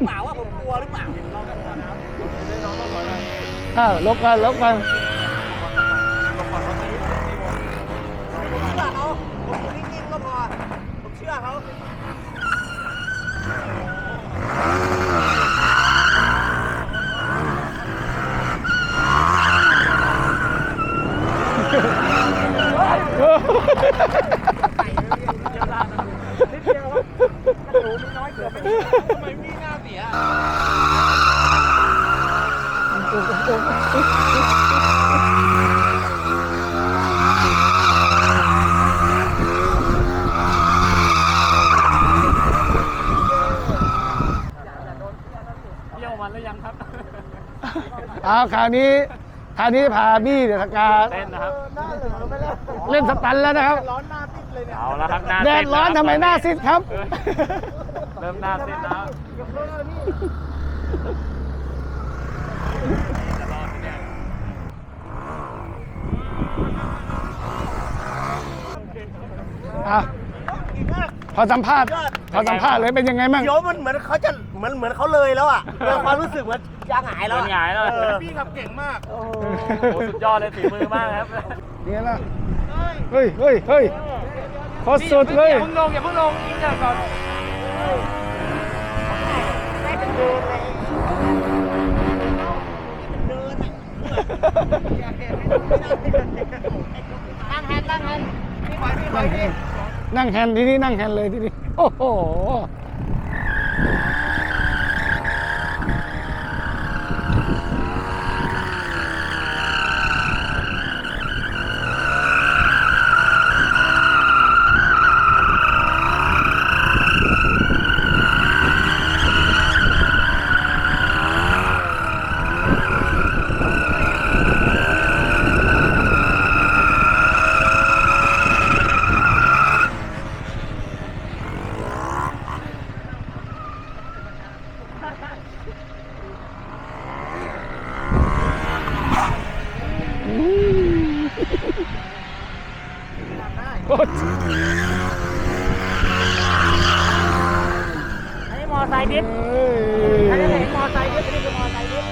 รือเปล่าว่าผมกลัวหรือเปล่าอ้าวลบกันลบกันผมเชื่อเขาผมอยู่นิ่งๆก็พอผมเชื่อเขา ทำไมมีหน้าเสียเที่ยวมันหรือยังครับเอาคราวนี้คราวนี้พาบี้เดอะสกาเต้นนะครับเล่นสตันแล้วนะครับเอาละครับหน้าแดดร้อนทำไมหน้าซิดครับ เออ เริ่มหน้าซิดแล้วอะพอสัมภาษณ์พอสัมภาษณ์เลยเป็นยังไงบ้าง เดี๋ยวมันเหมือนเขาจะเหมือนเหมือนเขาเลยแล้วอะเออความรู้สึกเหมือนจะหงายแล้วมันหงายแล้วพี่ขับเก่งมากโอ้โหสุดยอดเลยฝีมือมากครับ เนี่ยนะเฮ้ยเฮ้ยเฮ้ยโคตรสุดเลย อย่าเพิ่งลงอย่าเพิ่งลงยิงก่อน ได้เป็นเดินเลยเดินตั้งแฮนตั้งแฮนพี่บอยพี่บอยพี่นั่งแฮนด์ที่นี่นั่งแฮนด์เลยที่นี่โอ้โห โคตรอันนี้มอไซค์ดิฟเฮ้ยอันนี้เห็นมอไซค์ดิฟอันนี้คือมอไซค์ดิฟ